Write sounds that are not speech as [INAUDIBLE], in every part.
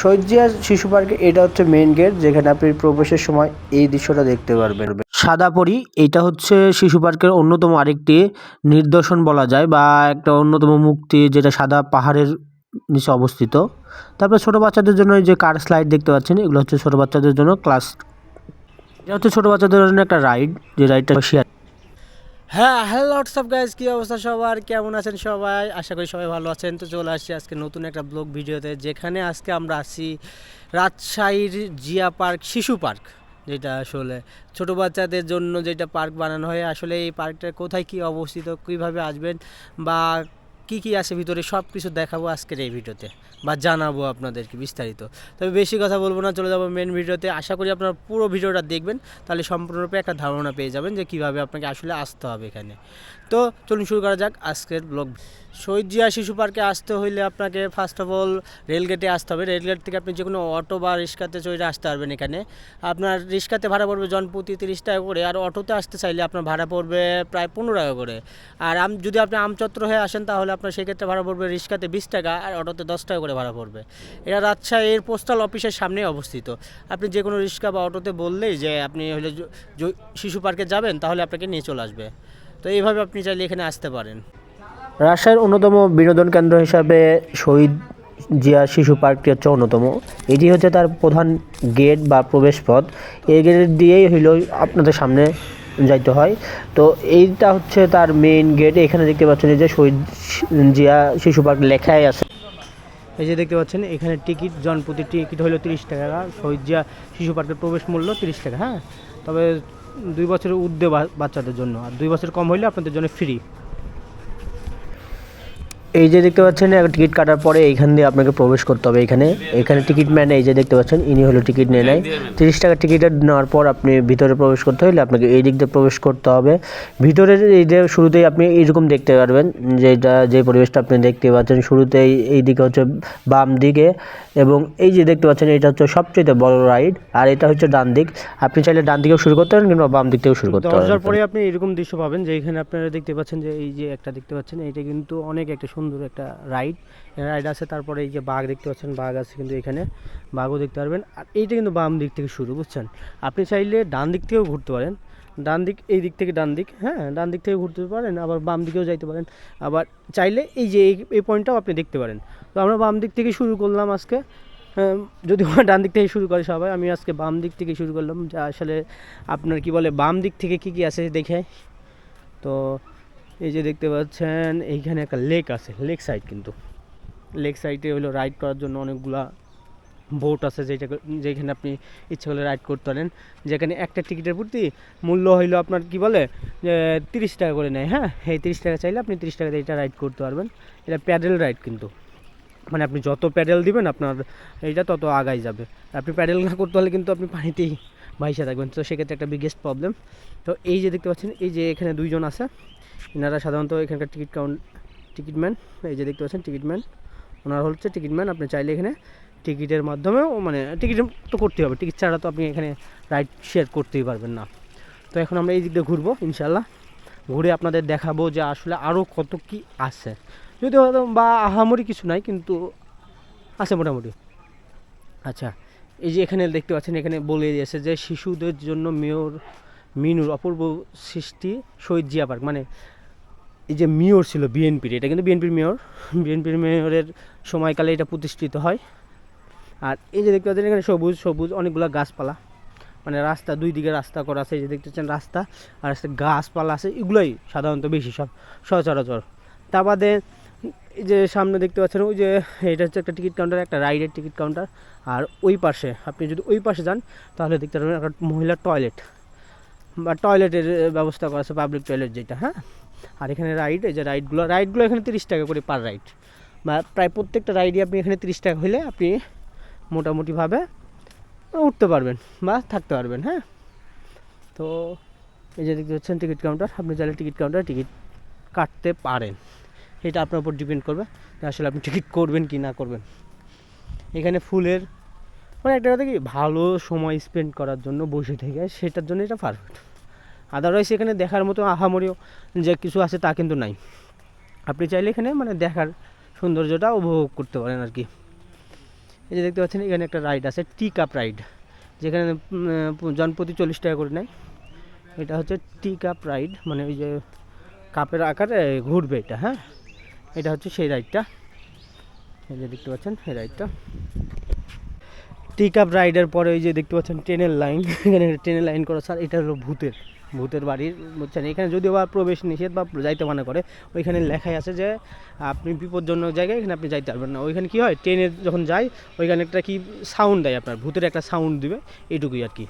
শহীদজিয়া শিশু পার্কে এটা হচ্ছে মেইন গেট যেখানে আপনি প্রবেশের সময় এই দৃশ্যটা দেখতে পারবেন। সাদা সাদাপরি, এটা হচ্ছে শিশু পার্কের অন্যতম আরেকটি নিদর্শন বলা যায়, বা একটা অন্যতম মুক্তি যেটা সাদা পাহাড়ের নিচে অবস্থিত। তারপরে ছোটো বাচ্চাদের জন্য যে কার স্লাইড দেখতে পাচ্ছেন, এগুলো হচ্ছে ছোটো বাচ্চাদের জন্য ক্লাস এটা হচ্ছে ছোটো বাচ্চাদের জন্য একটা রাইড যে রাইডটা শেয়ার হ্যাঁ হ্যালো হোয়াটসঅ্যাপ গাইজ কী অবস্থা সবার? কেমন আছেন সবাই? আশা করি সবাই ভালো আছেন। তো চলে আসছি আজকে নতুন একটা ব্লগ ভিডিওতে, যেখানে আজকে আমরা আসি রাজশাহীর জিয়া পার্ক শিশু পার্ক, যেটা আসলে ছোট বাচ্চাদের জন্য যেটা পার্ক বানানো হয়। আসলে এই পার্কটা কোথায় কি অবস্থিত, কীভাবে আসবেন বা কি কি আছে ভিতরে সব কিছু দেখাবো আজকের এই ভিডিওতে বা জানাব আপনাদেরকে বিস্তারিত। তবে বেশি কথা বলব না, চলে যাব মেন ভিডিওতে। আশা করি আপনারা পুরো ভিডিওটা দেখবেন, তাহলে সম্পূর্ণরূপে একটা ধারণা পেয়ে যাবেন যে কীভাবে আপনাকে আসলে আসতে হবে এখানে। তো চলুন শুরু করা যাক আজকের ব্লগ শহীদ জিয়া শিশু পার্কে আসতে হইলে আপনাকে ফার্স্ট অফ অল রেলগেটে আসতে হবে। রেলগেট থেকে আপনি যে কোনো অটো বা রিক্সাতে চড়ে আসতে পারবেন এখানে। আপনার রিক্সাতে ভাড়া পড়বে জনপ্রতি তিরিশ টাকা করে, আর অটোতে আসতে চাইলে আপনার ভাড়া পড়বে প্রায় পনেরো টাকা করে। আর আম যদি আপনি আমচত্র হয়ে আসেন তাহলে আপনার সেক্ষেত্রে ভাড়া পড়বে রিক্সাতে বিশ টাকা, আর অটোতে দশ টাকা করে ভাড়া পড়বে। এটা রাজশাহীর পোস্টাল অফিসের সামনে অবস্থিত। আপনি যে কোনো রিক্সা বা অটোতে বললেই যে আপনি হলে শিশু পার্কে যাবেন, তাহলে আপনাকে নিয়ে চলে আসবে। তো এইভাবে আপনি চাইলে এখানে আসতে পারেন। রাজশাহীর অন্যতম বিনোদন কেন্দ্র হিসাবে শহীদ জিয়া শিশু পার্কটি হচ্ছে অন্যতম। এটি হচ্ছে তার প্রধান গেট বা প্রবেশ পথ। এই গেট দিয়েই হইল আপনাদের সামনে যাইতে হয়। তো এইটা হচ্ছে তার মেইন গেট এখানে দেখতে পাচ্ছেন যে শহীদ জিয়া শিশু পার্ক লেখাই আছে। এই যে দেখতে পাচ্ছেন, এখানে টিকিট, জনপ্রতি টিকিট হলো তিরিশ টাকা। শহীদ জিয়া শিশু পার্কের প্রবেশ মূল্য তিরিশ টাকা হ্যাঁ? তবে দুই বছরের ঊর্ধ্বে বাচ্চাদের জন্য। আর দুই বছর কম হইলে আপনাদের জন্য ফ্রি এই যে দেখতে পাচ্ছেন টিকিট কাটার পরে এইখান দিয়ে আপনাকে প্রবেশ করতে হবে। এখানে এখানে টিকিট ম্যান এই যে দেখতে পাচ্ছেন, ইনি হলো টিকিট নিয়ে নেয় তিরিশ টাকা টিকিট নেওয়ার পর আপনি ভিতরে প্রবেশ করতে হলে আপনাকে এই দিক দিয়ে প্রবেশ করতে হবে। ভিতরের এই যে শুরুতেই আপনি এইরকম দেখতে পারবেন যেটা যে পরিবেশটা আপনি দেখতে পাচ্ছেন, শুরুতেই এই দিকে হচ্ছে বাম দিকে এবং এই যে দেখতে পাচ্ছেন, এটা হচ্ছে সবচেয়ে বড় রাইড, আর এটা হচ্ছে ডান দিক। আপনি চাইলে ডান দিকেও শুরু করতে পারেন কিংবা বাম দিক থেকেও শুরু করতে পারেন। পরে আপনি এরকম দৃশ্য পাবেন, যে এখানে আপনারা দেখতে পাচ্ছেন যে এই যে একটা দেখতে পাচ্ছেন এটা কিন্তু অনেক একটা একটা রাইড রাইড আছে তারপরে এই যে বাঘ দেখতে পাচ্ছেন বাঘ আছে কিন্তু এখানে। বাঘও দেখতে পারবেন। আর এইটা কিন্তু বাম দিক থেকে শুরু বুঝছেন? আপনি চাইলে ডান দিক থেকেও ঘুরতে পারেন। ডান দিক এই দিক থেকে ডান দিক হ্যাঁ ডান দিক থেকে ঘুরতে পারেন আবার বাম দিকেও যাইতে পারেন। আবার চাইলে এই যে এই- পয়েন্টটাও আপনি দেখতে পারেন। তো আমরা বাম দিক থেকে শুরু করলাম আজকে। হ্যাঁ, যদি [LAUGHS] ডান দিক থেকে শুরু করে সবাই আমি আজকে বাম দিক থেকে শুরু করলাম। যা আসলে আপনার কি বলে বাম দিক থেকে কি কি আছে দেখে। তো এই যে দেখতে পাচ্ছেন, এইখানে একটা লেক আছে লেক সাইড কিন্তু। লেক সাইডে হলো রাইড করার জন্য অনেকগুলা বোট আছে যেটা যেখানে আপনি ইচ্ছে করলে রাইড করতে পারেন। যেখানে একটা টিকিটের প্রতি মূল্য হইল আপনার কি বলে তিরিশ টাকা করে নেয় হ্যাঁ? এই তিরিশ টাকা চাইলে আপনি তিরিশ টাকা দিয়ে এটা রাইড করতে পারবেন। এটা প্যাডেল রাইড কিন্তু। মানে আপনি যত প্যাডেল দিবেন, আপনার এইটা তত আগাই যাবে। আপনি প্যাডেল না করতে হলে কিন্তু আপনি পানিতেই ভাইসা থাকবেন। তো সেক্ষেত্রে একটা বিগেস্ট প্রবলেম তো এই যে দেখতে পাচ্ছেন, এই যে এখানে দুইজন আছে এনারা সাধারণত এখানকার টিকিট কাউন্ট টিকিট ম্যান, এই যে দেখতে পাচ্ছেন টিকিট ম্যান, ওনার হচ্ছে টিকিট ম্যান। আপনি চাইলে এখানে টিকিটের মাধ্যমেও মানে টিকিট তো করতে হবে। টিকিট ছাড়া তো আপনি এখানে রাইড শেয়ার করতেই পারবেন না। তো এখন আমরা এই দিক দিয়ে ঘুরবো ইনশাল্লাহ ঘুরে আপনাদের দেখাবো যে আসলে আরও কত কি আছে। যদি হয়তো বা আহামরি কিছু নাই, কিন্তু আছে মোটামুটি। আচ্ছা এই যে এখানে দেখতে পাচ্ছেন, এখানে বলে দিয়েছে যে শিশুদের জন্য মেয়র মিনুর অপূর্ব সৃষ্টি শহীদ জিয়া পার্ক। মানে এই যে মেয়র ছিল বিএনপির এটা কিন্তু বিএনপির মেয়র। বিএনপির মেয়রের সময়কালে এটা প্রতিষ্ঠিত হয়। আর এই যে দেখতে পাচ্ছেন, এখানে সবুজ সবুজ অনেকগুলো গাছপালা। মানে রাস্তা, দুই দিকে রাস্তা করা আছে, এই যে দেখতে পাচ্ছেন রাস্তা আর আছে গাছপালা আছে, এগুলোই সাধারণত বেশি সব, সচরাচর। তা বাদে এই যে সামনে দেখতে পাচ্ছেন, ওই যে এটা হচ্ছে একটা টিকিট কাউন্টার, একটা রাইডের টিকিট কাউন্টার। আর ওই পাশে, আপনি যদি ওই পাশে যান, তাহলে দেখতে পারবেন একটা মহিলার টয়লেট। বা টয়লেটের ব্যবস্থা করা আছে পাবলিক টয়লেট যেটা হ্যাঁ? আর এখানে রাইড এই যে রাইডগুলো রাইডগুলো এখানে তিরিশ টাকা করে পার রাইড বা প্রায় প্রত্যেকটা রাইডই আপনি এখানে তিরিশ টাকা হলে আপনি মোটামুটিভাবে উঠতে পারবেন বা থাকতে পারবেন হ্যাঁ? তো এই যে দেখতে পাচ্ছেন টিকিট কাউন্টার আপনি চাইলে টিকিট কাউন্টারে টিকিট কাটতে পারেন। এটা আপনার উপর ডিপেন্ড করবে যে আসলে আপনি টিকিট করবেন কি না করবেন। এখানে ফুলের মানে একটা কথা কি, ভালো সময় স্পেন্ড করার জন্য বসে থেকে, সেটার জন্য এটা পারফেক্ট আদারওয়াইজ এখানে দেখার মতো আহামরিও যে কিছু আছে তা কিন্তু নাই। আপনি চাইলে এখানে মানে দেখার সৌন্দর্যটা উপভোগ করতে পারেন আর কি। এই যে দেখতে পাচ্ছেন, এখানে একটা রাইড আছে টি কাপ রাইড যেখানে জনপ্রতি চল্লিশ টাকা করে নেয়। এটা হচ্ছে টি কাপ রাইড মানে ওই যে কাপের আকারে ঘুরবে এটা হ্যাঁ? এটা হচ্ছে সেই রাইডটা এই যে দেখতে পাচ্ছেন, এই রাইডটা টি কাপ রাইডের পরে ওই যে দেখতে পাচ্ছেন, ট্রেনের লাইন এখানে ট্রেনের লাইন করা স্যার এটা হলো ভূতের। ভূতের বাড়ির বুঝছেন? এখানে যদিও বা প্রবেশ নিষেধ বা যাইতে মানা করে, ওইখানে লেখাই আছে যে আপনি বিপজ্জনক জায়গায় এখানে আপনি যাইতে পারবেন না। ওইখানে কি হয়, ট্রেনে যখন যায় ওইখানে একটা কি সাউন্ড দেয় আপনার, ভূতের একটা সাউন্ড দিবে, এইটুকুই আর কি।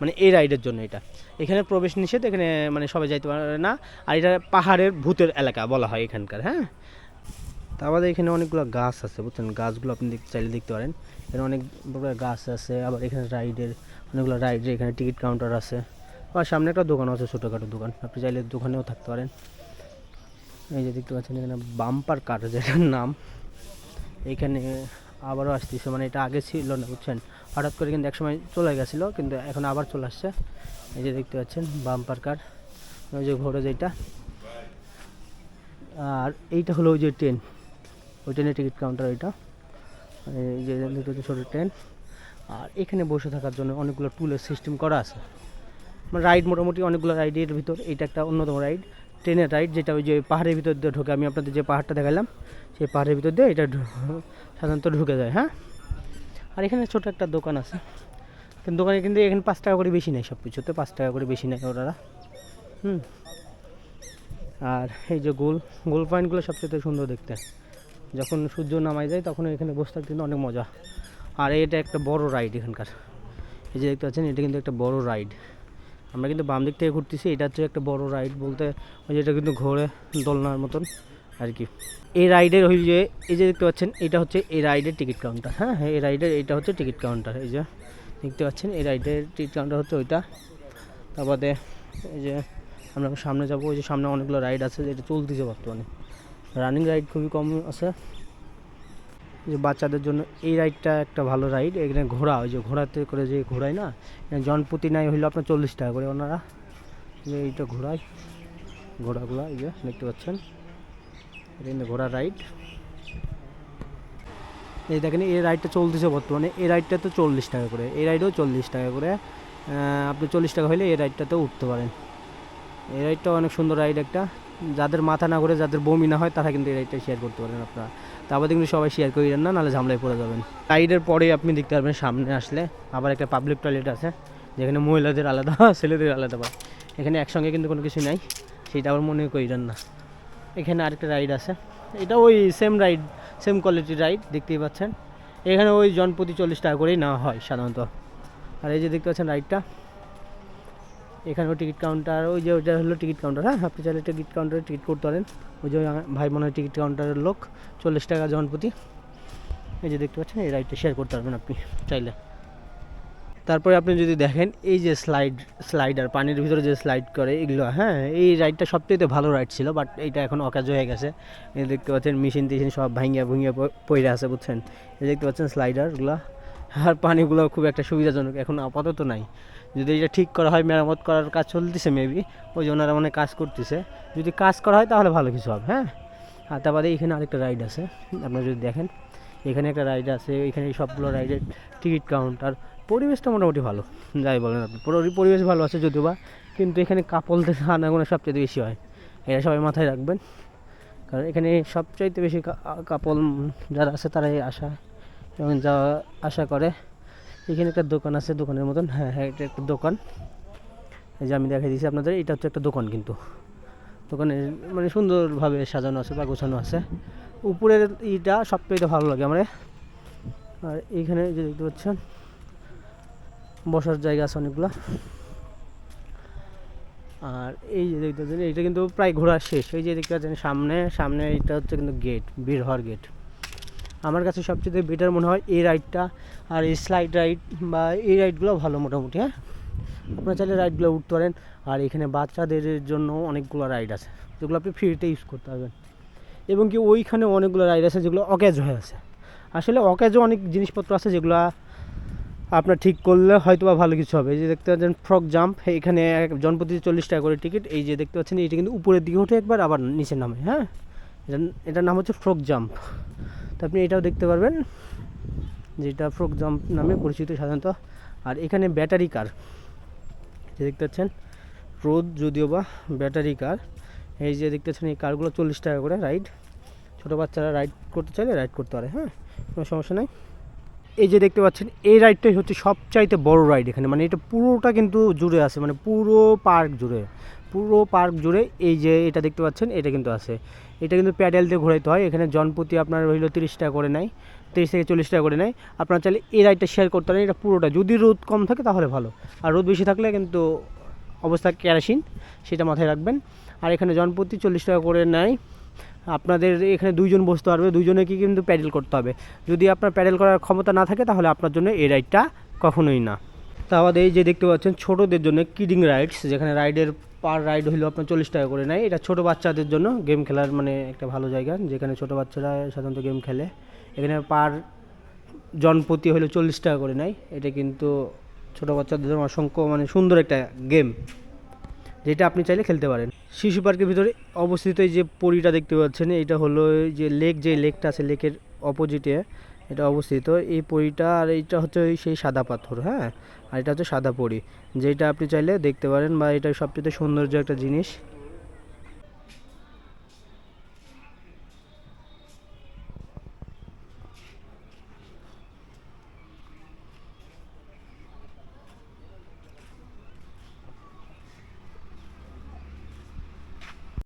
মানে এই রাইডের জন্য এটা। এখানে প্রবেশ নিষেধ, এখানে মানে সবাই যাইতে পারে না। আর এটা পাহাড়ের ভূতের এলাকা বলা হয় এখানকার হ্যাঁ? তা এখানে অনেকগুলো গাছ আছে, বুঝছেন? গাছগুলো আপনি চাইলে দেখতে পারেন। এখানে অনেক গাছ আছে, আবার এখানে রাইডের অনেকগুলো রাইডের এখানে টিকিট কাউন্টার আছে। আর সামনে একটা দোকান আছে, ছোটোখাটো দোকান। আপনি চাইলে দোকানেও থাকতে পারেন। এই যে দেখতে পাচ্ছেন, এখানে বাম্পার কার যেটার নাম। এখানে আবারও আসতেছে মানে এটা আগে ছিল না, বুঝছেন? হঠাৎ করে কিন্তু একসময় চলে গেছিল, কিন্তু এখন আবার চলে আসছে। এই যে দেখতে পাচ্ছেন, বাম্পার কার ওই যে ঘোরে যেটা। আর এইটা হলো ওই যে ট্রেন। ওই ট্রেনের টিকিট কাউন্টার ওইটা। এই যে দেখতে পাচ্ছেন, ছোটো ট্রেন। আর এখানে বসে থাকার জন্য অনেকগুলো টুলের সিস্টেম করা আছে। রাইড মোটামুটি অনেকগুলো রাইডের ভিতর। এটা একটা অন্যতম রাইড ট্রেনের রাইড যেটা ওই যে পাহাড়ের ভিতর দিয়ে ঢোকে। আমি আপনাদের যে পাহাড়টা দেখালাম, সেই পাহাড়ের ভিতর দিয়ে এটা সাধারণত ঢুকে যায় হ্যাঁ? আর এখানে ছোটো একটা দোকান আছে। কিন্তু দোকানে কিন্তু এখানে পাঁচ টাকা করে বেশি নেয় সব কিছুতে পাঁচ টাকা করে বেশি নেয় ওরা হুম। আর এই যে গোল গোল পয়েন্টগুলো সবচেয়ে সুন্দর দেখতে। যখন সূর্য নামায় যায়, তখন এখানে বসে থাকতে কিন্তু অনেক মজা। আর এটা একটা বড় রাইড এখানকার। এই যে দেখতে পাচ্ছেন, এটা কিন্তু একটা বড় রাইড আমরা কিন্তু বাম দিক থেকে ঘুরতেছি, এটা হচ্ছে একটা বড় রাইড বলতে ওই যেটা কিন্তু ঘোরে দোলনার মতন আর কি। এই রাইডের ওই যে, এই যে দেখতে পাচ্ছেন, এটা হচ্ছে এই রাইডের টিকিট কাউন্টার হ্যাঁ? এই রাইডের এটা হচ্ছে টিকিট কাউন্টার এই যে দেখতে পাচ্ছেন, এই রাইডের টিকিট কাউন্টার হচ্ছে ওইটা। তারপরে এই যে আমরা সামনে যাব, ওই যে সামনে অনেকগুলো রাইড আছে, যেটা চলতেছে বর্তমানে। রানিং রাইড খুবই কম আছে। যে বাচ্চাদের জন্য এই রাইডটা একটা ভালো রাইড এখানে ঘোড়া, ওই যে ঘোড়াতে করে যে ঘোড়ায় না জনপ্রতি নাই হইল আপনার চল্লিশ টাকা করে ওনারা। যে এইটা ঘোড়ায়, ঘোড়াগুলো, এই যে দেখতে পাচ্ছেন। এটা কিন্তু ঘোড়া রাইড এই দেখেন, এই রাইডটা চলতেছে বর্তমানে। এই রাইডটা তো চল্লিশ টাকা করে। এই রাইডও চল্লিশ টাকা করে। আপনি চল্লিশ টাকা হলে এই রাইডটাতেও উঠতে পারেন। এই রাইডটা অনেক সুন্দর রাইড একটা। যাদের মাথা না করে যাদের বমি না হয়, তারা কিন্তু এই রাইডটা শেয়ার করতে পারেন আপনারা। তারপরে কিন্তু সবাই শেয়ার করিলেন না, নাহলে ঝামলায় পড়ে যাবেন। রাইডের পরে আপনি দেখতে পারবেন, সামনে আসলে আবার একটা পাবলিক টয়লেট আছে, যেখানে মহিলাদের আলাদা ছেলেদের আলাদা পায় এখানে একসঙ্গে কিন্তু কোনো কিছু নাই, সেটা আবার মনে করিলেন না। এখানে আরেকটা রাইড আছে, এটা ওই সেম রাইড সেম কোয়ালিটির রাইড দেখতেই পাচ্ছেন। এখানে ওই জনপ্রতি চল্লিশ টাকা করেই নেওয়া হয় সাধারণত। আর এই যে দেখতে পাচ্ছেন রাইডটা এখানেও টিকিট কাউন্টার, ওই যে, ওইটা হলো টিকিট কাউন্টার হ্যাঁ? আপনি চাইলে টিকিট কাউন্টারে টিকিট করতে পারেন। ওই যে ভাই মনে হয় টিকিট কাউন্টারের লোক, চল্লিশ টাকা জনপ্রতি। এই যে দেখতে পাচ্ছেন, এই রাইডটা শেয়ার করতে পারবেন আপনি চাইলে। তারপরে আপনি যদি দেখেন, এই যে স্লাইড স্লাইডার পানির ভিতরে যে স্লাইড করে এগুলো হ্যাঁ? এই রাইডটা সবথেকে ভালো রাইড ছিল বাট এইটা এখন অকাজ হয়ে গেছে। এই দেখতে পাচ্ছেন মেশিন টেশিন সব ভাঙিয়া ভুঙিয়া পড়ে আছে, বুঝছেন? এই দেখতে পাচ্ছেন স্লাইডারগুলো আর পানিগুলো খুব একটা সুবিধাজনক, এখন আপাতত নাই। যদি এটা ঠিক করা হয়, মেরামত করার কাজ চলতেছে মেবি ওই যে ওনারা মানে কাজ করতেছে। যদি কাজ করা হয় তাহলে ভালো কিছু হবে হ্যাঁ? আর তারপরে এখানে আরেকটা রাইড আছে, আপনারা যদি দেখেন, এখানে একটা রাইড আছে, এখানে সবগুলো রাইডের টিকিট কাউন্টার পরিবেশটা মোটামুটি ভালো, যাই বলেন আপনি। পরি- পরিবেশ ভালো আছে যদিও বা, কিন্তু এখানে কাপলদের আনাগোনা সবচেয়ে বেশি হয়। এটা সবাই মাথায় রাখবেন। কারণ এখানে সবচাইতে বেশি কাপল যারা আছে তারাই আসা। এবং যাওয়া আশা করে। এখানে একটা দোকান আছে, দোকানের মতন। হ্যাঁ হ্যাঁ এটা একটা দোকান। এই যে আমি দেখাই দিয়েছি আপনাদের, এটা হচ্ছে একটা দোকান কিন্তু। দোকানে মানে সুন্দরভাবে সাজানো আছে বা গোছানো আছে। উপরের ইটা সবচেয়ে ভালো লাগে আমার। আর এইখানে যে দেখতে পাচ্ছেন, বসার জায়গা আছে অনেকগুলো। আর এই যে দেখতে পাচ্ছেন, এইটা কিন্তু প্রায় ঘোরা শেষ। এই যে দেখতে পাচ্ছেন, সামনে সামনে এটা হচ্ছে কিন্তু গেট বীর হওয়ার গেট। আমার কাছে সবচেয়ে বেটার মনে হয় এই রাইডটা আর এই স্লাইড রাইড বা এই রাইডগুলো ভালো মোটামুটি হ্যাঁ? আপনারা চাইলে রাইডগুলো উঠতে পারেন। আর এখানে বাচ্চাদের জন্য অনেকগুলো রাইড আছে, যেগুলো আপনি ফ্রিতে ইউজ করতে পারবেন। এবং কি ওইখানে অনেকগুলো রাইড আছে যেগুলো অকেজ হয়ে আছে। আসলে অকেজও অনেক জিনিসপত্র আছে যেগুলো আপনার ঠিক করলে হয়তো বা ভালো কিছু হবে। এই যে দেখতে পাচ্ছেন ফ্রক জাম্প এখানে জনপ্রতি চল্লিশ টাকা করে টিকিট এই যে দেখতে পাচ্ছেন এটা কিন্তু উপরের দিকে ওঠে একবার আবার নিচে নামে হ্যাঁ? এটা এটার নাম হচ্ছে ফ্রক জাম্প তো আপনি এটাও দেখতে পারবেন, যেটা ফ্রোক জাম্প নামে পরিচিত সাধারণত। আর এখানে ব্যাটারি কার যে দেখতে পাচ্ছেন, রোদ যদিও বা ব্যাটারি কার এই যে দেখতে পাচ্ছেন, এই কারগুলো চল্লিশ টাকা করে রাইড ছোটো বাচ্চারা রাইড করতে চাইলে রাইড করতে পারে হ্যাঁ কোনো সমস্যা নাই। এই যে দেখতে পাচ্ছেন, এই রাইডটাই হচ্ছে সবচাইতে বড় রাইড এখানে মানে এটা পুরোটা কিন্তু জুড়ে আছে মানে পুরো পার্ক জুড়ে। পুরো পার্ক জুড়ে এই যে এটা দেখতে পাচ্ছেন, এটা কিন্তু আছে। এটা কিন্তু প্যাডেল দিয়ে ঘোরাইতে হয়। এখানে জনপ্রতি আপনার হইল তিরিশ টাকা করে নেয়। তিরিশ থেকে চল্লিশ টাকা করে নেয়। আপনারা চাইলে এই রাইডটা শেয়ার করতে পারেন। এটা পুরোটা। যদি রোদ কম থাকে তাহলে ভালো। আর রোদ বেশি থাকলে কিন্তু অবস্থা কেরাসিন, সেটা মাথায় রাখবেন। আর এখানে জনপ্রতি চল্লিশ টাকা করে নেয়। আপনাদের এখানে দুইজন বসতে পারবে। দুইজনে কি কিন্তু প্যাডেল করতে হবে। যদি আপনার প্যাডেল করার ক্ষমতা না থাকে তাহলে আপনার জন্য এই রাইডটা কখনোই না। তাহলে এই যে দেখতে পাচ্ছেন, ছোটোদের জন্য কিডিং রাইডস যেখানে রাইডের পার রাইড হইল আপনার চল্লিশ টাকা করে নেয় এটা ছোটো বাচ্চাদের জন্য গেম খেলার মানে একটা ভালো জায়গা, যেখানে ছোটো বাচ্চারা সাধারণত গেম খেলে। এখানে পার জনপ্রতি হলো চল্লিশ টাকা করে নেয় এটা কিন্তু ছোটো বাচ্চাদের জন্য অসংখ্য মানে সুন্দর একটা গেম, যেটা আপনি চাইলে খেলতে পারেন। শিশু পার্কের ভিতরে অবস্থিত এই যে পরিটা দেখতে পাচ্ছেন, এটা হলো যে লেক যে লেকটা আছে, লেকের অপোজিটে এটা অবস্থিত। এই পরিটা আর এইটা হচ্ছে ওই সেই সাদা পাথর হ্যাঁ? আর এটা হচ্ছে সাদা পরি। যেটা আপনি চাইলে দেখতে পারেন বা এটা সবচেয়ে সৌন্দর্য একটা জিনিস।